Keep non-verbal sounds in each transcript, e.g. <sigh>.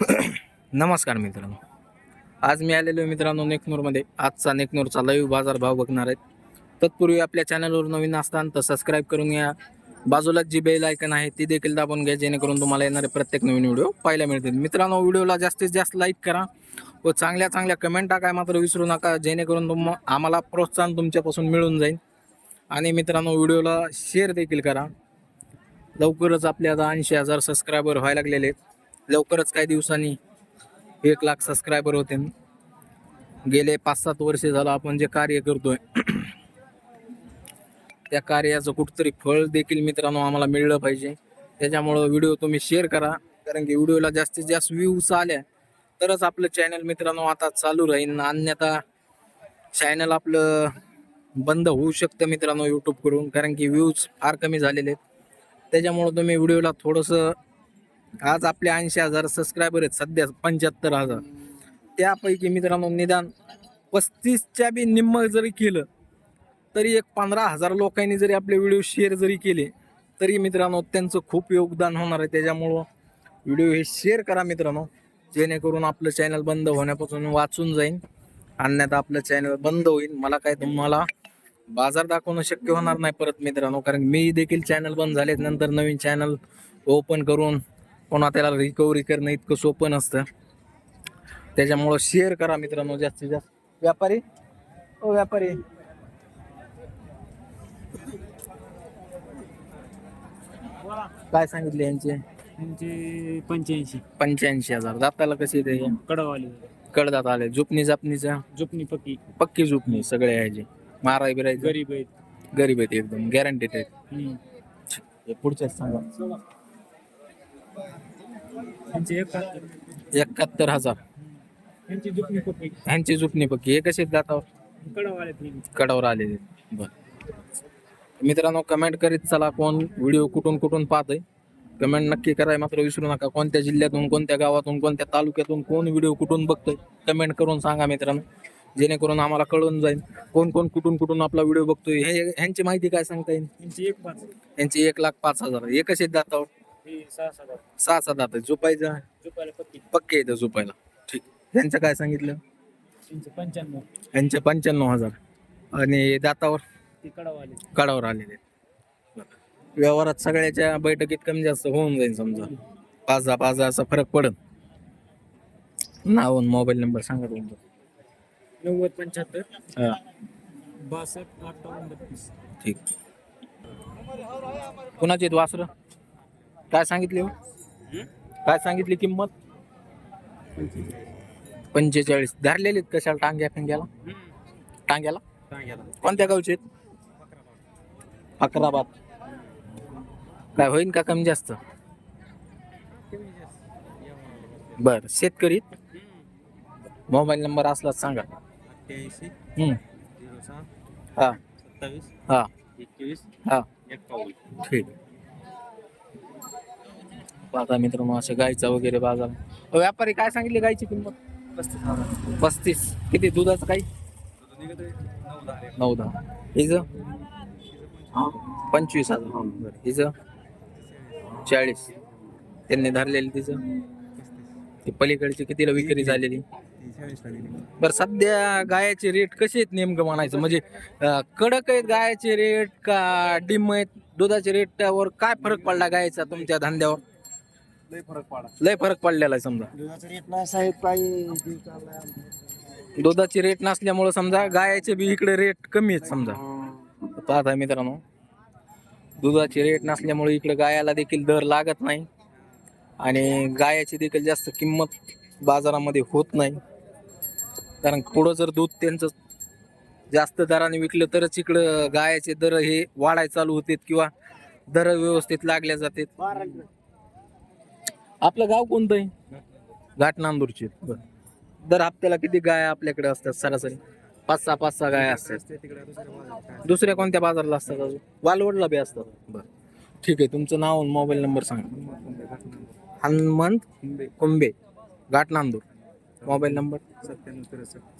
नमस्कार मित्रांनो. आज मी आलेलो मित्रांनो नेकनूरमध्ये. आजचा नेकनूरचा लाईव्ह बाजार भाव बघणार आहेत. तत्पूर्वी आपल्या चॅनलवर नवीन असताना तर सबस्क्राईब करून घ्या बाजूलाच जी बेल आयकन आहे ती देखील दाबून घ्या जेणेकरून तुम्हाला येणारे प्रत्येक नवीन व्हिडिओ पाहायला मिळतील. मित्रांनो व्हिडिओला जास्तीत जास्त लाईक करा व चांगल्या चांगल्या कमेंट टाकाय मात्र विसरू नका जेणेकरून तुम आम्हाला प्रोत्साहन तुमच्यापासून मिळून जाईल. आणि मित्रांनो व्हिडिओला शेअर देखील करा. लवकरच आपल्या आता ऐंशी हजार सबस्क्रायबर व्हायला लागलेले आहेत. लवकरच काही दिवसांनी एक लाख सबस्क्रायबर होते. गेले पाच सात वर्ष झालं आपण जे कार्य करतोय. त्या कार्याचं कुठतरी फळ देखील मित्रांनो आम्हाला मिळलं पाहिजे. त्याच्यामुळं व्हिडिओ तुम्ही शेअर करा. कारण की व्हिडिओला जास्तीत जास्त व्ह्यूज आल्या तरच आपलं चॅनल मित्रांनो आता चालू राहील. अन्यथा चॅनल आपलं बंद होऊ शकतं मित्रांनो यूट्यूबकडून कारण की व्ह्यूज फार कमी झालेले आहेत. त्याच्यामुळं तुम्ही व्हिडिओला थोडंसं आज आपले ऐंशी हजार सबस्क्रायबर आहेत सध्या पंच्याहत्तर हजार. त्यापैकी मित्रांनो निदान पस्तीसच्या बी निम्म जरी केलं तरी एक पंधरा हजार लोकांनी जरी आपले व्हिडिओ शेअर जरी केले तरी मित्रांनो त्यांचं खूप योगदान होणार आहे. त्याच्यामुळं व्हिडिओ हे शेअर करा मित्रांनो जेणेकरून आपलं चॅनल बंद होण्यापासून वाचून जाईन. अन्यथा आपलं चॅनल बंद होईल मला काय तुम्हाला बाजार दाखवणं शक्य होणार नाही परत मित्रांनो कारण मी देखील चॅनल बंद झाले नंतर नवीन चॅनल ओपन करून पुन्हा त्याला रिकव्हरी करणं इतकं सोपं नसतं. त्याच्यामुळं शेअर करा मित्रांनो जास्तीत जास्त. व्यापारी? ओ व्यापारी. काय सांगितले यांचे? त्यांचे पंच्याऐंशी. पंच्याऐंशी हजार. दाताला कसे ते कडवाले कडदात आले. झुपणी जापणीचा? जुपणी पक्की. पक्की झुपणी सगळे यायचे माराय बिरायचे? गरीब आहेत. गरीब आहेत एकदम गॅरंटेड आहेत. हम्म. हे पुढच्याच सांगा. त्यांचे एकाहत्तर. एकाहत्तर हजार. त्यांची जुपणी पक्की. ह्यांची हे कसे दातावर? कडवाले आहेत कडावर आलेले बर. मित्रांनो कमेंट करीत चला. कोण व्हिडिओ कुठून कुठून पाहतंय. कमेंट नक्की कराय मात्र विसरू नका. कोणत्या जिल्ह्यातून कोणत्या गावातून कोणत्या तालुक्यातून कोण व्हिडिओ कुठून बघतोय कमेंट करून सांगा मित्रांनो. जेणेकरून आम्हाला कळून जाईल कोण कोण कुठून कुठून आपला व्हिडिओ बघतोय. हे ह्यांची माहिती काय सांगता येईल? त्यांची एक पाच. यांची एक लाख पाच हजार. हे कसे दातावर? सहा सात. सहा सात दात झोपायचं जुपायला पक्की. पक्के येतं झोपायला. ठीक. यांचं काय सांगितलं? त्यांचे पंच्याण्णव. यांचे पंच्याण्णव हजार. आणि दातावर? ते कडवाले कडावर आलेले आहेत. व्यवहारात सगळ्याच्या बैठकीत कमी जास्त होऊन जाईल समजा. पाच दहा पाच दहा असा फरक पडत नाव आणि मोबाईल नंबर सांगा तुमचा. नव्वद पंच्याहत्तर. हा. बासष्ट अठ्ठावन्न बत्तीस. ठीक. कुणाची वासरं? काय सांगितली हो? काय सांगितली किंमत? पंचेचाळीस. धरलेली कशाला टांग्या फिंग्याला? टांग्याला? कोणत्या गावचे अकराबाद. काय होईन का कमी जास्त? बर शेतकरी मोबाईल नंबर असलाच सांगा. हा. सत्तावीस. हा. हा. ठीक. पाहता मित्रांनो असे गायचा वगैरे बाजार व्यापारी काय सांगितले गायची किंमत? पस्तीस हजार. पस्तीस. किती? दुधाचं काही? नऊ दहा. नऊ दहा हिज पंचवीस हजार हो, हिज चाळीस. त्यांनी धरलेली तिचं? ती पलीकडची कितीला विक्री झालेली? बरं सध्या गायाचे रेट कसे आहेत नेमकं म्हणायचं? म्हणजे कडक आहेत गायाचे रेट का डिम आहेत? दुधाचे रेटवर काय फरक पडला गायचा तुमच्या धंद्यावर? लय फरक पडा लय फरक पडलेला आहे समजा. दुधाचा रेट नाही साहेब काही दुधाची रेट नसल्यामुळं समजा गायाचे बी इकडे रेट कमी आहेत समजा. पाहता मित्रांनो दुधाची रेट नसल्यामुळे इकडे गायाला देखील दर लागत नाही आणि गायाची देखील जास्त किंमत बाजारामध्ये होत नाही. कारण पुढं जर दूध त्यांचं जास्त दराने विकलं तरच इकडं गायाचे दर हे वाढायला चालू होतात किंवा दर व्यवस्थित लागल्या जातात. आपलं गाव कोणतं आहे? घाट नांदूरचे. बरं दर हप्त्याला किती गाय आपल्याकडे असतात सरासरी? पाच सहा पाच सहा गाय असतात. दुसऱ्या कोणत्या बाजारला असतात अजून? वालवडला बी असतात. बरं. ठीक आहे तुमचं नाव आणि मोबाईल नंबर सांगा. हनुमंत कुंबे घाट नांदूर. Mobile number?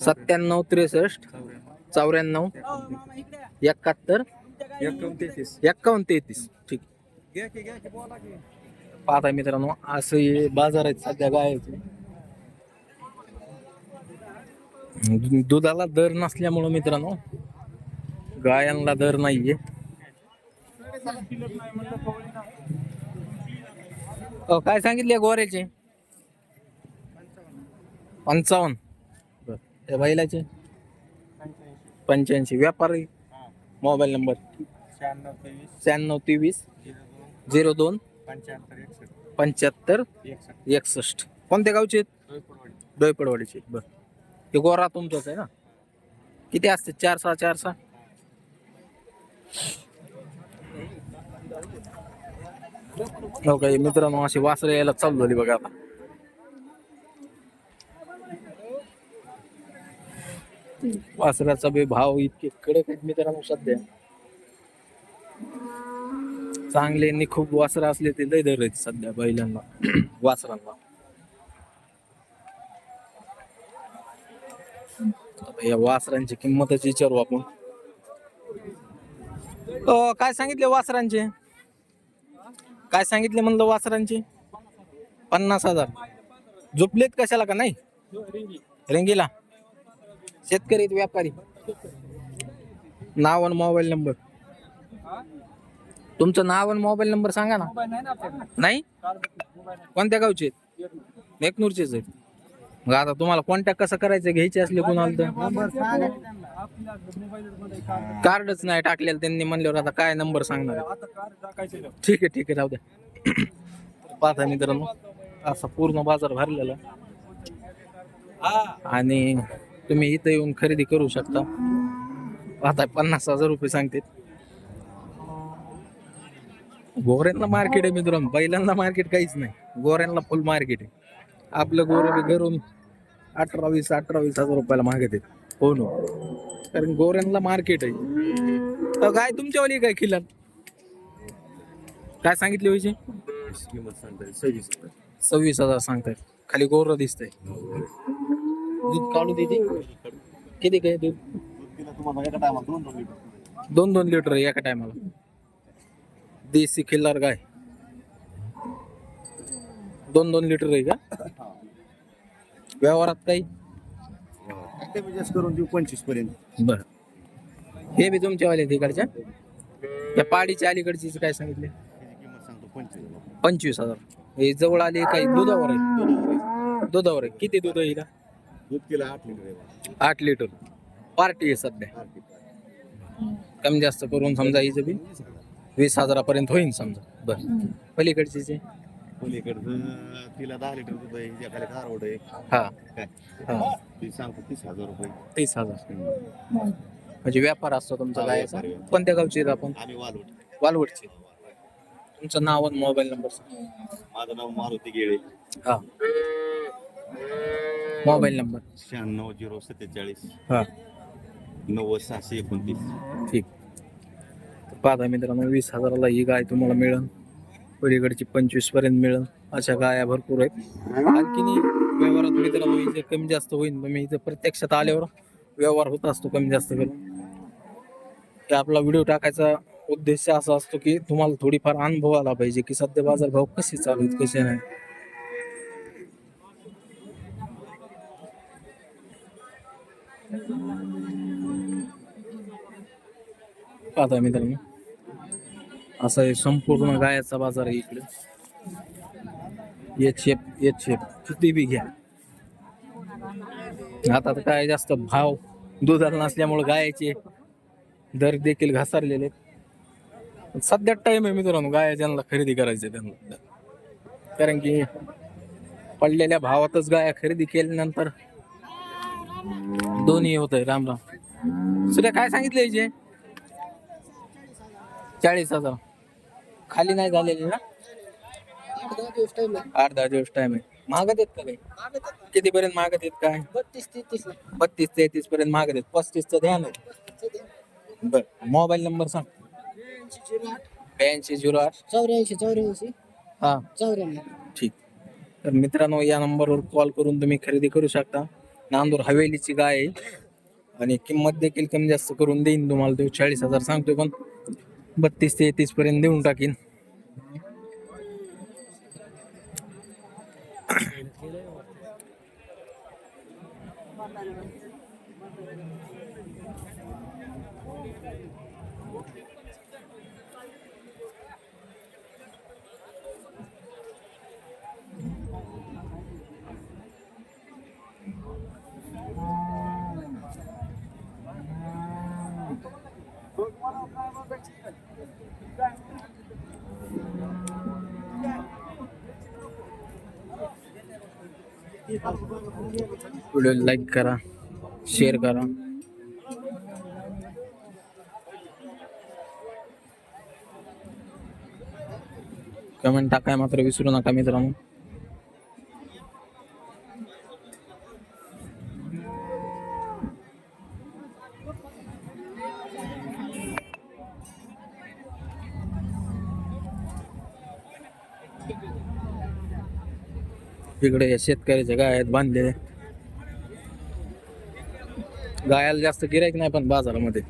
सत्त्याण्णव त्रेसष्ट चौऱ्याण्णव एकाहत्तर एकावन्न तेहतीस. ठीक. पाहता मित्रांनो असं हे बाजार आहेत सध्या गायचे दु- दुधाला दर नसल्यामुळं मित्रांनो गायांना दर नाहीये. काय सांगितले गोऱ्याचे? पंचावन्न. त्या बैलाचे? पंच्याऐंशी. व्यापारी? Mobile number? शहाण्णव तेवीस. शहाण्णव तेवीस. झिरो दोन. पंच्याहत्तर एकसष्ट. पंच्याहत्तर एकसष्ट. एकसष्ट. कोणत्या गावचे आहेत? डोयपडवाडीचे बर. ते गोरा तुमचाच आहे ना? किती असते? चार सहा चार सहा? हो काही मित्रांनो अशी वासरे यायला चालू झाली बघा आता. वासराचा बी भाव इतके कडक आहेत मित्रांनो सध्या. चांगले आणि खूप वासर असले ते लय दर आहेत सध्या बैलांना. <clears throat> वासरांना. या वासरांची किंमतच विचारू आपण. काय सांगितले वासरांचे? काय सांगितले म्हणलं वासरांचे? पन्नास हजार. झोपलेत कशाला का नाही? रेंगीला. शेतकरी आहेत, व्यापारी. नाव आणि मोबाईल नंबर. तुमचं नाव आणि मोबाईल नंबर सांगा ना. नाही कोणत्या गावचे आहेत? नेकनूरचेच आहेत. मग आता तुम्हाला कॉन्टॅक्ट कसं करायचं घ्यायचे असले कोणाला तर? कार्डच नाही टाकलेलं त्यांनी म्हणल्यावर आता काय नंबर सांगणार? ठीक आहे ठीक आहे राहू द्या. पाहता मित्रांनो असा पूर्ण बाजार भरलेला. आणि तुम्ही इथं येऊन खरेदी करू शकता. आता पन्नास हजार रुपये सांगते गोऱ्यांना मार्केट आहे मित्रांनो. बैलांना मार्केट काहीच नाही. गोऱ्यांना फुल मार्केट आहे. आपलं गोरं घरून अठरा वीस अठरा वीस हजार रुपयाला मागत आहेत हो ना? कारण गोऱ्यांना मार्केट आहे. तर काय तुमच्यावाली काय खिलार काय सांगितले व्हायचे सव्वीस हजार सांगतायत खाली गोर दिसतंय. दूध काढू देते किती काय दूध? दोन दोन लिटर दोन दोन लिटर आहे एका टायमाला. देसी खिल्लार गाय. दोन दोन लिटर आहे का? व्यवहारात काही? कमी जास्त करून देऊ पंचवीसपर्यंत. बर. हे बी तुमच्यावाले तिकडच्या त्या पाडीच्या अलीकडची काय सांगितले? त्याची किंमत सांगतो पंचवीस पंचवीस हजार. हे जवळ आले काही दुधावर आहे दुधावर आहे किती दूध आहे हिला दूध किलो आठ लिटर आहे. आठ लिटर. पार्टी आहे सध्या. कमी जास्त करून समजा हिचं बी. वीस हजारापर्यंत होईल समजा. बर. पलीकडची जे? पलीकडचं तिला दहा लिटर दूध आहे हिच्या खाली खारवड आहे. हा. काय? हा. ती सांगतो तीस हजार रुपये. तीस हजार. म्हणजे व्यापार असतो तुमचा हा, गायचा? व्यापार. कोणत्या गावचे आहेत आपण? आम्ही वालवट वालवडचे तुमचं नाव आणि मोबाईल नंबर माझं नाव मारुती गेळे. हा. Mobile number. शहाण्णव झिरो सत्तेचाळीस. हा. नव्वद सहाशे एकोणतीस. ठीक. पाहता मित्रांनो वीस हजाराला ही गाय तुम्हाला मिळेल. पलीकडची पंचवीसपर्यंत मिळेल. अशा गाया भरपूर आहेत. आणखीन व्यवहारात मित्रांनो इथे कमी जास्त होईल मी इथे प्रत्यक्षात आल्यावर व्यवहार होत असतो कमी जास्त करून. ते आपला व्हिडिओ टाकायचा उद्देश असा असतो की तुम्हाला थोडीफार अनुभव आला पाहिजे की सध्या बाजार भाव कसे चालू आहेत कसे नाही. पाहता मित्रांनो. असा आहे संपूर्ण गायाचा बाजार आहे इकडे. H shape H shape. किती बी घ्या. आता तर काय जास्त भाव दुधाला नसल्यामुळे गायाचे दर देखील घासारलेले सध्या टाइम आहे मित्रांनो गाया ज्यांना खरेदी करायचे त्यांना. कारण की पडलेल्या भावातच गाया खरेदी केल्यानंतर दोन्ही होत आहे. राम राम. सुद्धा काय सांगितलं याचे चाळीस हजार. खाली नाही झालेली ना? आठ दहा दिवस टाइम आहे. मागत आहेत का काही? किती पर्यंत मागत आहेत काय? बत्तीस तेहतीस बत्तीस तेहतीस पर्यंत मागत आहेत. पस्तीसचं ध्यान आहे. बर मोबाईल नंबर सांग. ब्याऐंशी झिरो आठ. चौऱ्याऐंशी चौऱ्याऐंशी हा. चौऱ्याण्णव ठीक. तर मित्रांनो या नंबरवर कॉल करून तुम्ही खरेदी करू शकता. नांदूर हवेलीची गाय आहे. आणि किंमत देखील कमी जास्त करून देईन तुम्हाला. तो चाळीस हजार सांगतोय पण. बत्तीस ते पर्यंत देऊन टाकीन. व्हिडिओ लाईक करा शेअर करा. कमेंट टाकाय मात्र विसरू नका मित्रांनो. इकडे शेतकऱ्याच्या गाय आहेत बांधले गायाला जास्त गिरायक नाही पण बाजारामध्ये.